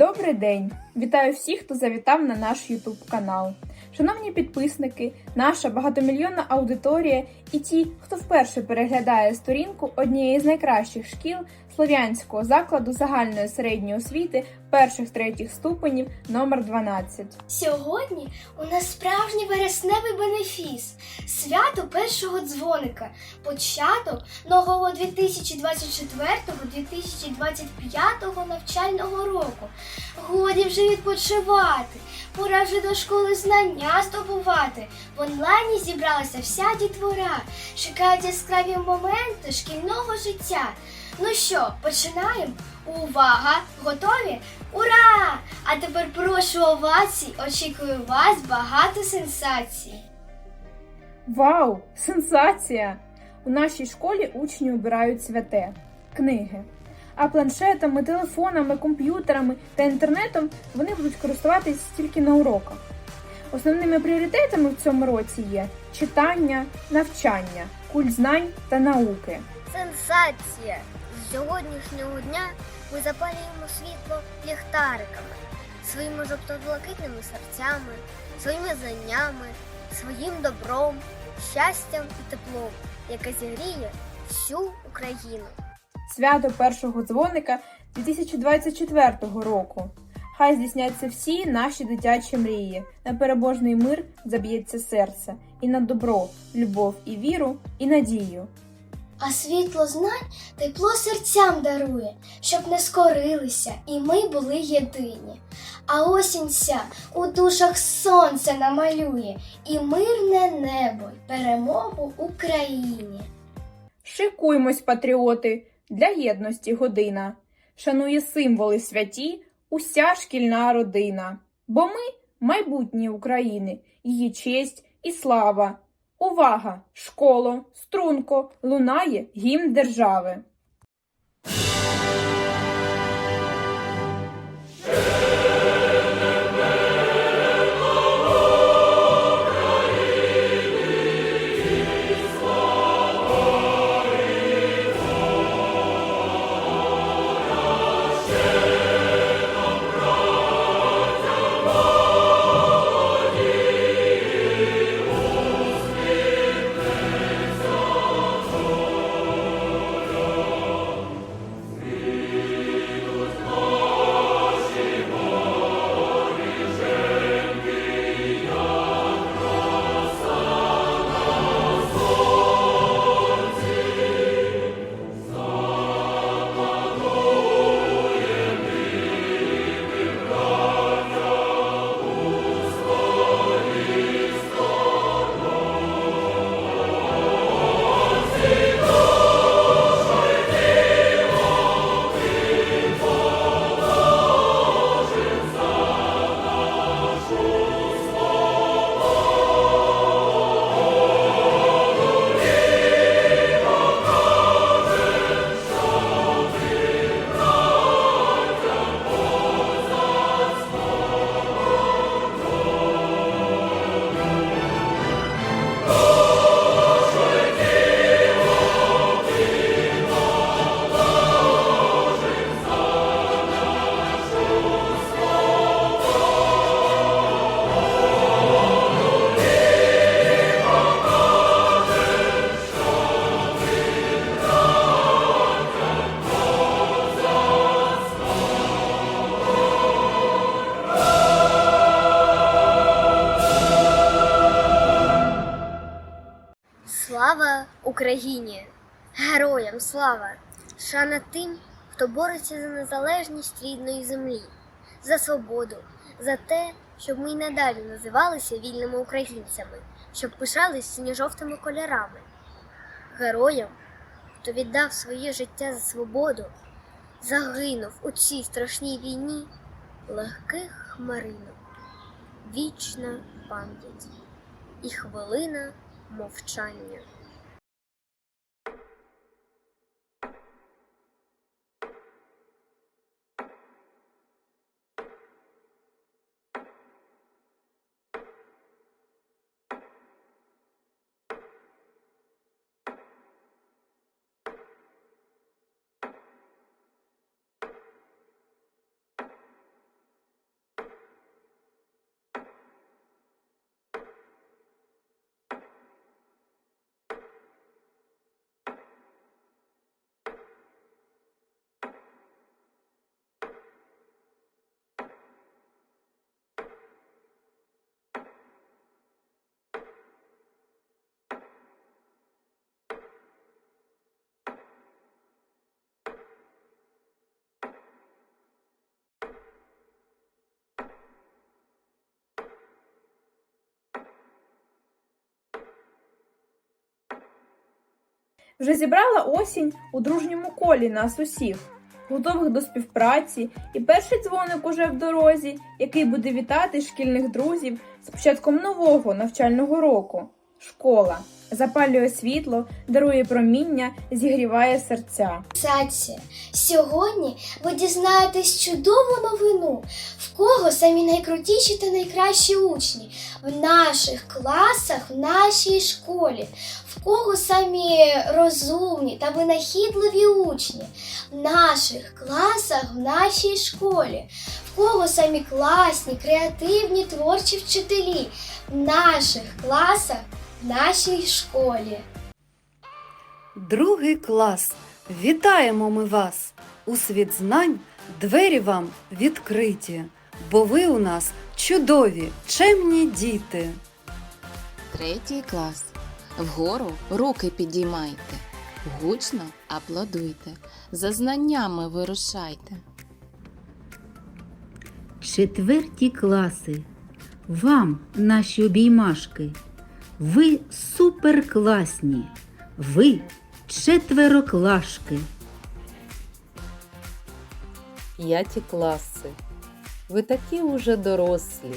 Добрий день! Вітаю всіх, хто завітав на наш YouTube канал. Шановні підписники, наша багатомільйонна аудиторія і ті, хто вперше переглядає сторінку однієї з найкращих шкіл Слов'янського закладу загальної середньої освіти перших третіх ступенів номер 12. Сьогодні у нас справжній вересневий бенефіс свято першого дзвоника, початок нового 2024-2025 навчального року. Годі вже відпочивати, пора вже до школи знання здобувати. В онлайні зібралася вся дітвора, чекають яскраві моменти шкільного життя. Ну що, починаємо? Увага! Готові? Ура! А тепер прошу овацій, очікую вас багато сенсацій. Вау! Сенсація! У нашій школі учні обирають святе книги. А планшетами, телефонами, комп'ютерами та інтернетом вони будуть користуватись тільки на уроках. Основними пріоритетами в цьому році є читання, навчання, культ знань та науки. Сенсація! З сьогоднішнього дня ми запалюємо світло ліхтариками, своїми жовто-блакитними серцями, своїми знаннями, своїм добром, щастям і теплом, яке зігріє всю Україну. Свято першого дзвоника 2024 року. Хай здійсняться всі наші дитячі мрії. На перебожний мир заб'ється серце, і на добро, любов і віру, і надію. А світло знань тепло серцям дарує, щоб не скорилися, і ми були єдині. А осінь ся у душах сонце намалює, і мирне небо, й перемогу Україні. Шикуймось, патріоти, для єдності година. Шанує символи святі уся шкільна родина. Бо ми майбутнє України, її честь і слава. Увага! Школо, струнко, лунає гімн держави. Україні! Героям слава! Шана тим, хто бореться за незалежність рідної землі, за свободу, за те, щоб ми й надалі називалися вільними українцями, щоб пишались синьо-жовтими кольорами. Героям, хто віддав своє життя за свободу, загинув у цій страшній війні легких хмаринок, вічна пам'ять і хвилина мовчання. Вже зібрала осінь у дружньому колі нас усіх, готових до співпраці, і перший дзвоник уже в дорозі, який буде вітати шкільних друзів з початком нового навчального року. Школа запалює світло, дарує проміння, зігріває серця. Сенсація. Сьогодні ви дізнаєтесь чудову новину, в кого самі найкрутіші та найкращі учні? В наших класах, в нашій школі, в кого самі розумні та винахідливі учні? В наших класах, в нашій школі, в кого самі класні, креативні, творчі вчителі? В наших класах, нашій школі. Другий клас. Вітаємо ми вас! У світ знань двері вам відкриті, бо ви у нас чудові, чемні діти. Третій клас. Вгору руки підіймайте, гучно аплодуйте, за знаннями вирушайте. Четверті класи. Вам, наші обіймашки. Ви суперкласні. Ви четвероклашки. П'яті класи. Ви такі уже дорослі,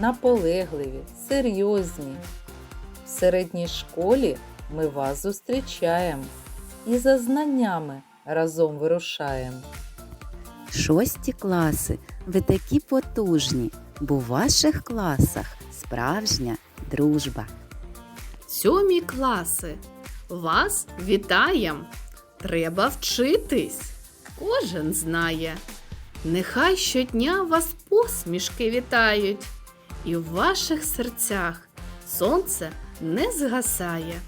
наполегливі, серйозні. В середній школі ми вас зустрічаємо і за знаннями разом вирушаємо. Шості класи, ви такі потужні, бо в ваших класах справжня дружба. Сьомі класи. Вас вітаєм! Треба вчитись. Кожен знає. Нехай щодня вас посмішки вітають, і в ваших серцях сонце не згасає.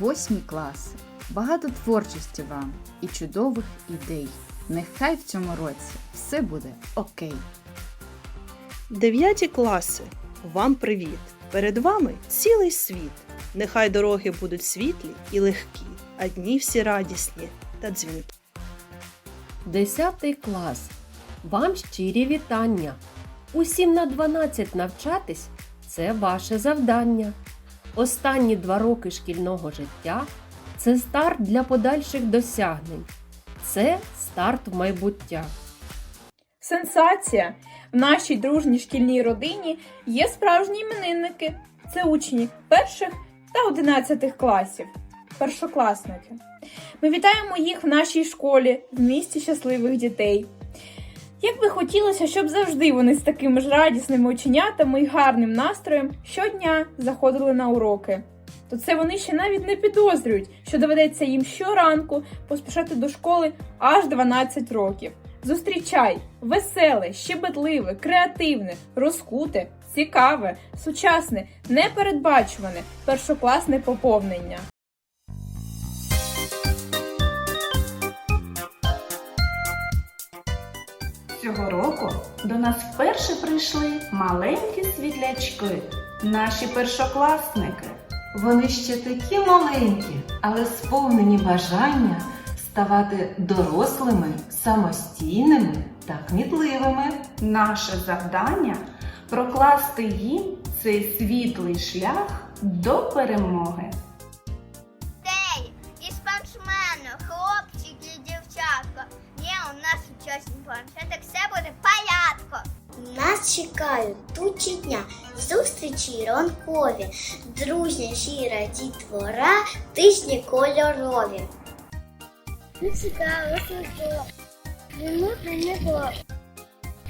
Восьмі класи. Багато творчості вам і чудових ідей. Нехай в цьому році все буде окей. Дев'яті класи. Вам привіт! Перед вами цілий світ. Нехай дороги будуть світлі і легкі, а дні всі радісні та дзвінки. Десятий клас. Вам щирі вітання. Усім на 12 навчатись це ваше завдання. Останні два роки шкільного життя це старт для подальших досягнень. Це старт в майбуття. Сенсація! В нашій дружній шкільній родині є справжні іменинники. Це учні перших та одинадцятих класів, першокласники. Ми вітаємо їх в нашій школі, в місті щасливих дітей. Як би хотілося, щоб завжди вони з такими ж радісними оченятами і гарним настроєм щодня заходили на уроки. То це вони ще навіть не підозрюють, що доведеться їм щоранку поспішати до школи аж 12 років. Зустрічай веселе, щебетливе, креативне, розкуте, цікаве, сучасне, непередбачуване першокласне поповнення. Цього року до нас вперше прийшли маленькі світлячки, наші першокласники. Вони ще такі маленькі, але сповнені бажання ставати дорослими, самостійними та кмітливими. Наше завдання прокласти їм цей світлий шлях до перемоги. Ей, і спортсмени, хлопчики і дівчатка. Ні, у нас сучасні планшети, все буде порядку. Нас чекають тучі дня, зустрічі ранкові, дружня щира дітвора, тижні кольорові. Не не було.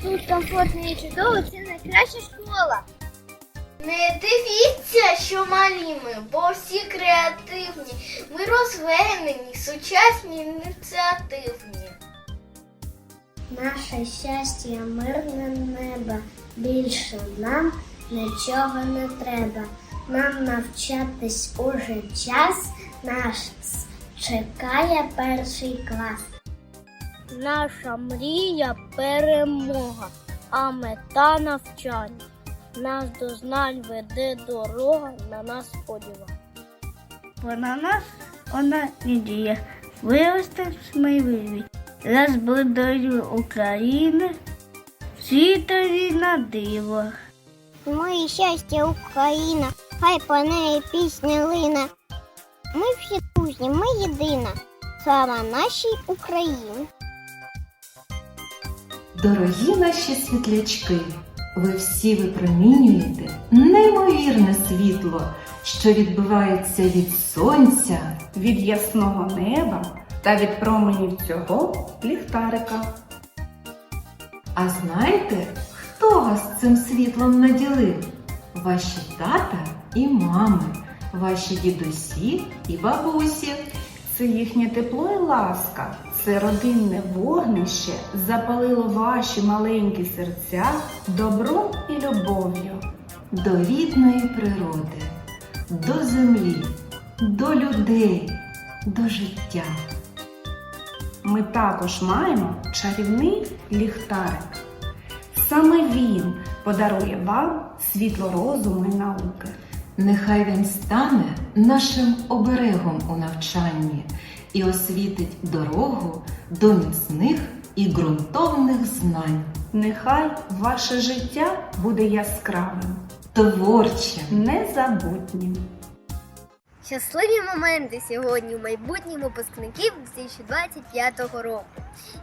Тут комфортно і чудово, це найкраща школа. Не дивіться, що малі ми, бо всі креативні. Ми розвинені, сучасні, ініціативні. Наше щастя, мирне небо. Більше нам нічого не треба. Нам навчатись уже час. Нас чекає перший клас. Наша мрія перемога, а мета навчання. Нас до знань веде дорога, на нас сподівання. Вона нас, вона надія. Виросте сміливі. Розбудою України, світові на диво. Моє щастя Україна, хай по неї пісня лине. Ми всі дружні, ми єдина. Слава нашій Україні! Дорогі наші світлячки, ви всі випромінюєте неймовірне світло, що відбивається від сонця, від ясного неба та від променів цього ліхтарика. А знаєте, хто вас цим світлом наділив? Ваші тата і мами, ваші дідусі і бабусі. Це їхнє тепло і ласка, це родинне вогнище запалило ваші маленькі серця добром і любов'ю. До рідної природи, до землі, до людей, до життя. Ми також маємо чарівний ліхтарик. Саме він подарує вам світло розуму і науки. Нехай він стане нашим оберегом у навчанні і освітить дорогу до міцних і ґрунтовних знань. Нехай ваше життя буде яскравим, творчим, незабутнім. Щасливі моменти сьогодні у майбутніх випускників 2025 року.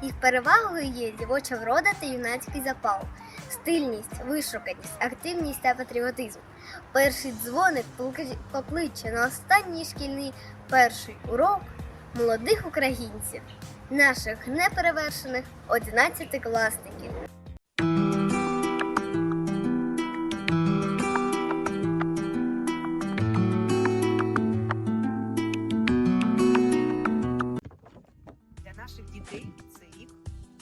Їх перевагою є дівоча врода та юнацький запал, стильність, вишуканість, активність та патріотизм. Перший дзвоник поклич- покличе на останній шкільний перший урок молодих українців, наших неперевершених одинадцятикласників. Для наших дітей це рік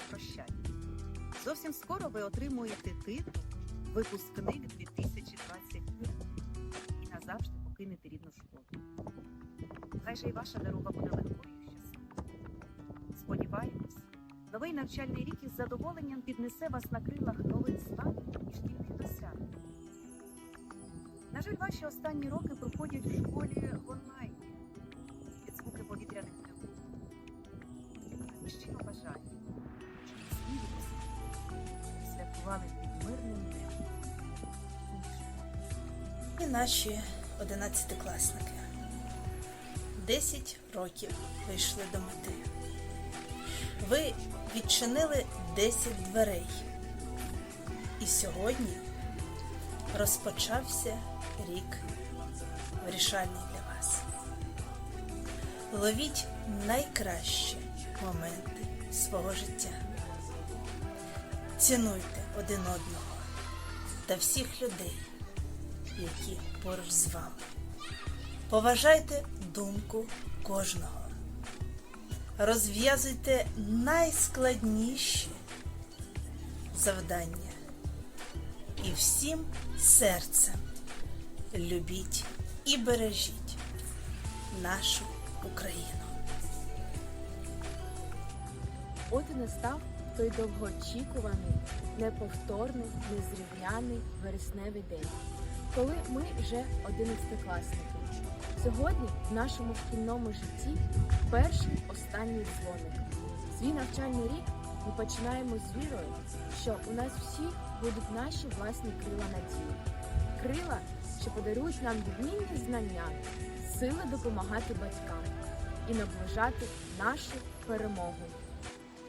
прощання. Зовсім скоро ви отримуєте титул випускник Сподіваємось, новий навчальний рік із задоволенням піднесе вас на крилах нових знань і шкільних досягнень. На жаль, ваші останні роки проходять в школі в онлайні під звуки повітряних тривог. Ми щиро бажаємо, щоб всі випускники святкували під мирним небом. І наші одинадцятикласники. Десять років вийшли до мети. Ви відчинили 10 дверей. І сьогодні розпочався рік вирішальний для вас. Ловіть найкращі моменти свого життя. Цінуйте один одного та всіх людей, які поруч з вами. Поважайте думку кожного. Розв'язуйте найскладніші завдання. І всім серцем любіть і бережіть нашу Україну. От і настав той довгоочікуваний, неповторний, незрівняний вересневий день, коли ми вже одинадцятикласники. Сьогодні в нашому шкільному житті перший останній дзвоник. Свій навчальний рік ми починаємо з вірою, що у нас всі будуть наші власні крила надії. Крила, що подарують нам відмінні знання, сили допомагати батькам і наближати нашу перемогу.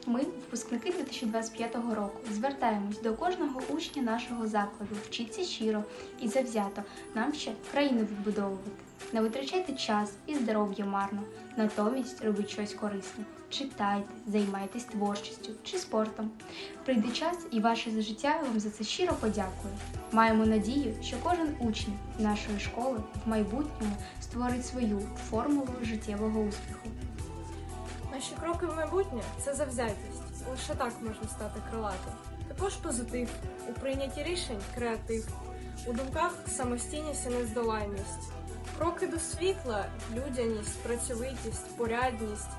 Ми, випускники 2025 року, звертаємось до кожного учня нашого закладу. Вчіться щиро і завзято. Нам ще країну відбудовувати. Не витрачайте час і здоров'я марно. Натомість робіть щось корисне. Читайте, займайтесь творчістю чи спортом. Прийде час, і ваше життя вам за це щиро подякує. Маємо надію, що кожен учень нашої школи в майбутньому створить свою формулу життєвого успіху. Наші кроки в майбутнє це завзятість. Лише так можна стати крилатим. Також позитив, у прийнятті рішень креатив, у думках самостійність і нездоланність. Кроки до світла, людяність, працьовитість, порядність,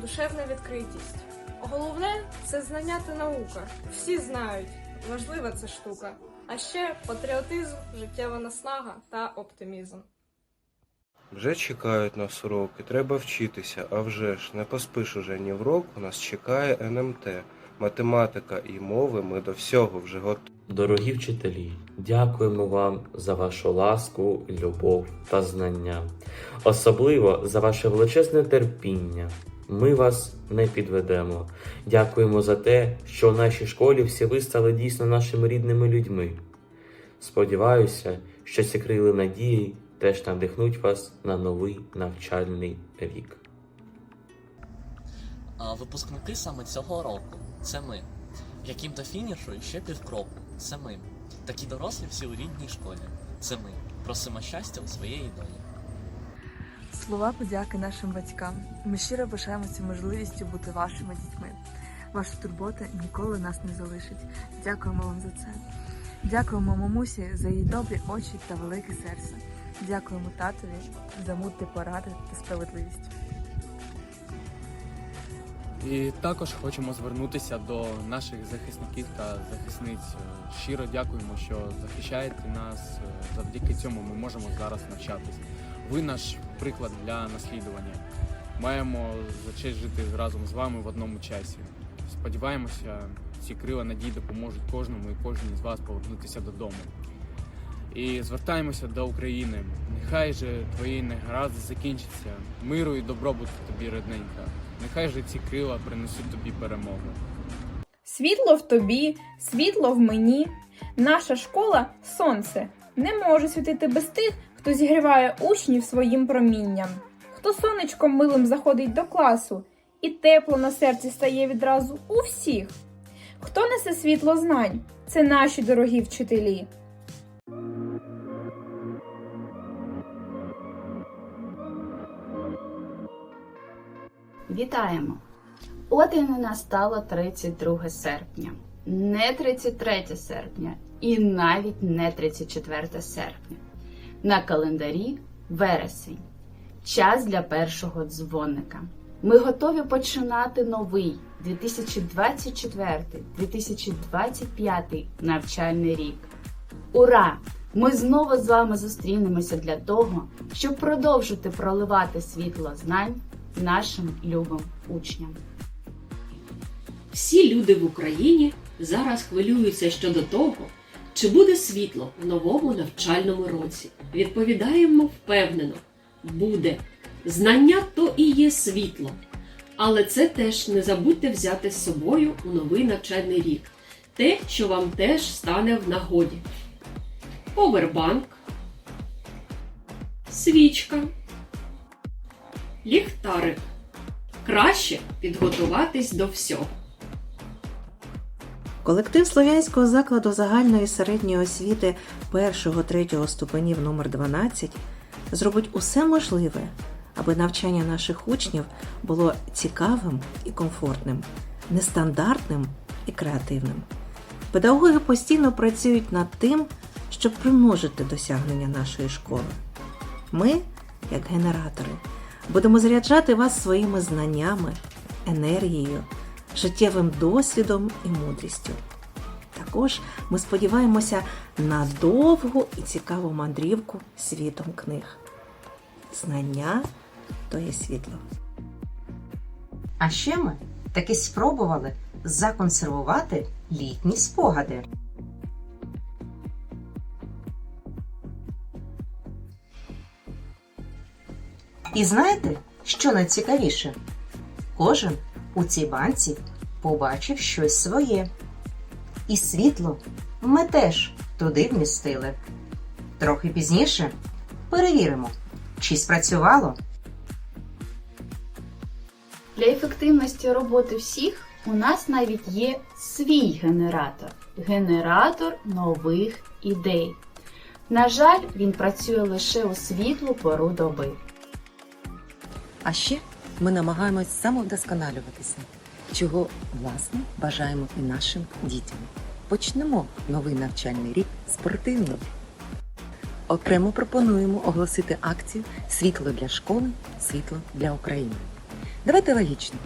душевна відкритість. Головне це знання та наука. Всі знають, важлива ця штука. А ще патріотизм, життєва наснага та оптимізм. Вже чекають нас уроки, треба вчитися, а вже ж не поспиш уже ні в рок, у нас чекає НМТ, математика і мови, ми до всього вже готові. Дорогі вчителі, дякуємо вам за вашу ласку, любов та знання, особливо за ваше величезне терпіння. Ми вас не підведемо. Дякуємо за те, що в нашій школі всі ви стали дійсно нашими рідними людьми. Сподіваюся, що ці крили надії теж надихнуть вас на новий навчальний рік. А випускники саме цього року це ми. Яким до фінішу ще півкроку це ми. Такі дорослі всі у рідній школі. Це ми. Просимо щастя у своєї долі. Слова подяки нашим батькам. Ми щиро пишаємося можливістю бути вашими дітьми. Ваша турбота ніколи нас не залишить. Дякуємо вам за це. Дякуємо мамусі за її добрі очі та велике серце. Дякуємо татові за мудрі поради та справедливість. І також хочемо звернутися до наших захисників та захисниць. Щиро дякуємо, що захищаєте нас. Завдяки цьому ми можемо зараз навчатись. Ви наш приклад для наслідування. Маємо за честь жити разом з вами в одному часі. Сподіваємося, ці крила надії допоможуть кожному і кожній з вас повернутися додому. І звертаємося до України. Нехай же твої негаразди закінчаться. Миру і добробуту тобі, рідненька. Нехай же ці крила принесуть тобі перемогу. Світло в тобі, світло в мені. Наша школа сонце. Не може світити без тих, хто зігріває учнів своїм промінням. Хто сонечком милим заходить до класу, і тепло на серці стає відразу у всіх. Хто несе світло знань? Це наші дорогі вчителі. Вітаємо! От і не настало 32 серпня, не 33 серпня і навіть не 34 серпня. На календарі вересень. Час для першого дзвоника. Ми готові починати новий 2024-2025 навчальний рік. Ура! Ми знову з вами зустрінемося для того, щоб продовжити проливати світло знань нашим любим учням. Всі люди в Україні зараз хвилюються щодо того, чи буде світло в новому навчальному році. Відповідаємо впевнено: буде. Знання то і є світло. Але це теж не забудьте взяти з собою у новий навчальний рік. Те, що вам теж стане в нагоді. Повербанк, свічка, ліхтарик. Краще підготуватись до всього. Колектив Слов'янського закладу загальної середньої освіти 1-3 ступенів номер 12 зробить усе можливе, аби навчання наших учнів було цікавим і комфортним, нестандартним і креативним. Педагоги постійно працюють над тим, щоб примножити досягнення нашої школи. Ми, як генератори, будемо заряджати вас своїми знаннями, енергією, життєвим досвідом і мудрістю. Також ми сподіваємося на довгу і цікаву мандрівку світом книг. Знання то є світло. А ще ми таки спробували законсервувати літні спогади. І знаєте, що найцікавіше? Кожен у цій банці побачив щось своє. І світло ми теж туди вмістили. Трохи пізніше перевіримо, чи спрацювало. Для ефективності роботи всіх у нас навіть є свій генератор генератор нових ідей. На жаль, він працює лише у світлу пору доби. А ще ми намагаємось самовдосконалюватися, чого власне бажаємо і нашим дітям. Почнемо новий навчальний рік спортивно. Окремо пропонуємо оголосити акцію Світло для школи, світло для України. Давайте логічно.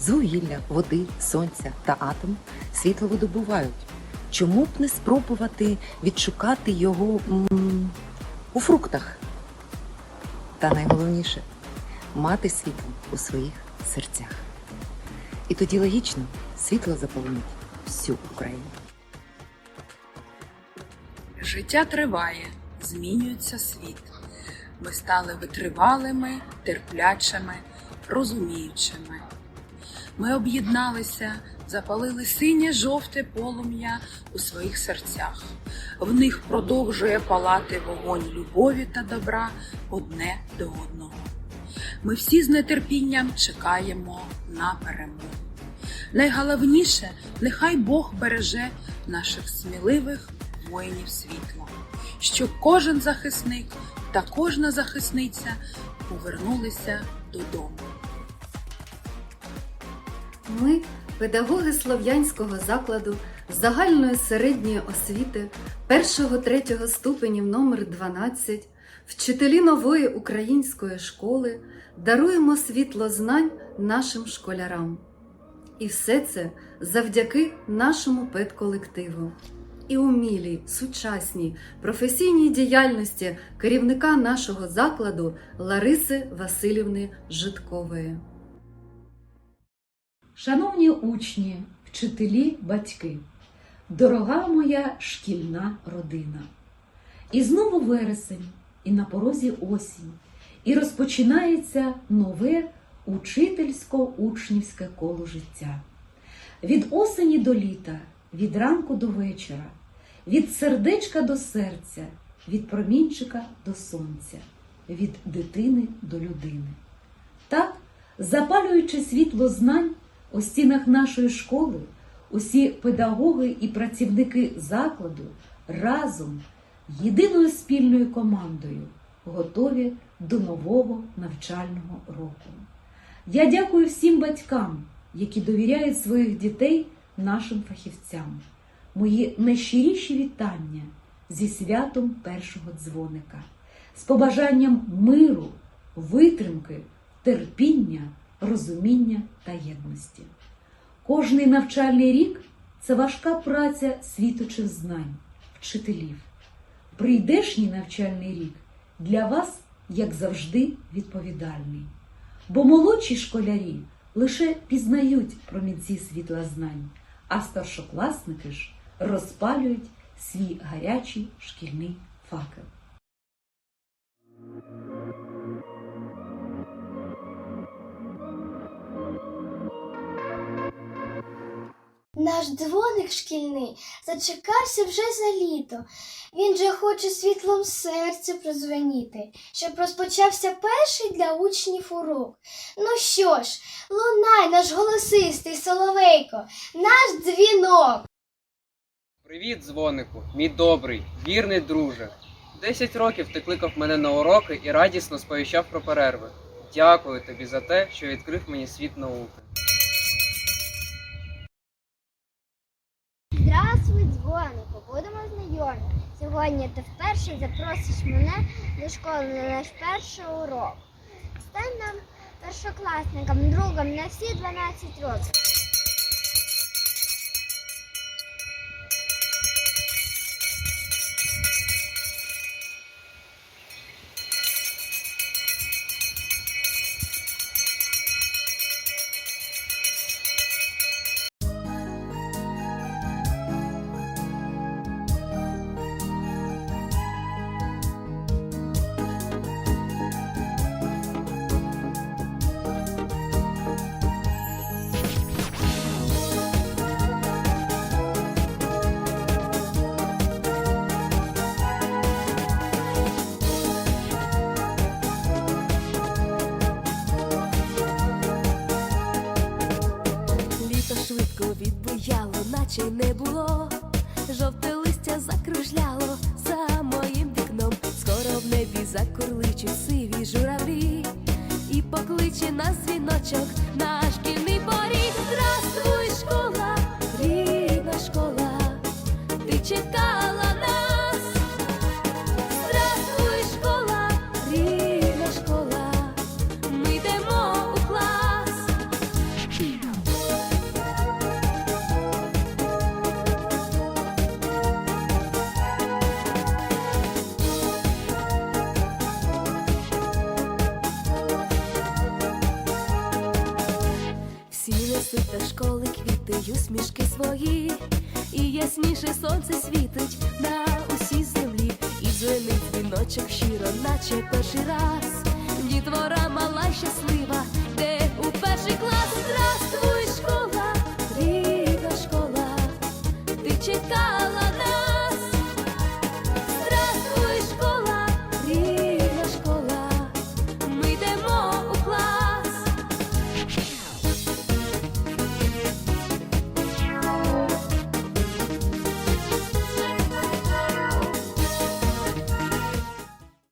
З вугілля, води, сонця та атому світло видобувають. Чому б не спробувати відшукати його м, у фруктах? Та найголовніше мати світло у своїх серцях. І тоді логічно світло заповнить всю Україну. Життя триває, змінюється світ. Ми стали витривалими, терплячими, розуміючими. Ми об'єдналися, запалили синє жовте полум'я у своїх серцях. В них продовжує палати вогонь любові та добра одне до одного. Ми всі з нетерпінням чекаємо на перемогу. Найголовніше, нехай Бог береже наших сміливих воїнів світла, щоб кожен захисник та кожна захисниця повернулися додому. Ми, педагоги Слов'янського закладу загальної середньої освіти 1-3 ступенів номер 12 вчителі нової української школи, даруємо світло знань нашим школярам. І все це завдяки нашому педколективу і умілій, сучасній, професійній діяльності керівника нашого закладу Лариси Васильівни Житкової. Шановні учні, вчителі, батьки, дорога моя шкільна родина. І знову вересень, і на порозі осінь, і розпочинається нове учительсько-учнівське коло життя. Від осені до літа, від ранку до вечора, від сердечка до серця, від промінчика до сонця, від дитини до людини. Так, запалюючи світло знань у стінах нашої школи, усі педагоги і працівники закладу разом, єдиною спільною командою, готові до нового навчального року. Я дякую всім батькам, які довіряють своїх дітей нашим фахівцям. Мої найщиріші вітання зі святом першого дзвоника, з побажанням миру, витримки, терпіння, розуміння та єдності. Кожний навчальний рік це важка праця світочих знань, вчителів. Прийдешній навчальний рік для вас, як завжди, відповідальний. Бо молодші школярі лише пізнають промінці світла знань, а старшокласники ж розпалюють свій гарячий шкільний факел. Наш дзвоник шкільний зачекався вже за літо. Він же хоче світлом серця прозвеніти, щоб розпочався перший для учнів урок. Ну що ж, лунай наш голосистий соловейко, наш дзвінок. Привіт, дзвонику, мій добрий, вірний друже. Десять років ти кликав мене на уроки і радісно сповіщав про перерви. Дякую тобі за те, що відкрив мені світ науки. Здравствуй, дзвонику, будемо знайомі. Сьогодні ти вперше запросиш мене до школи на наш перший урок. Стань нам першокласником, другом на всі 12 років. Ясніше сонце світить на усій землі, і дзвенить віночок щиро, наче перший раз. Дітвора мала щаслива,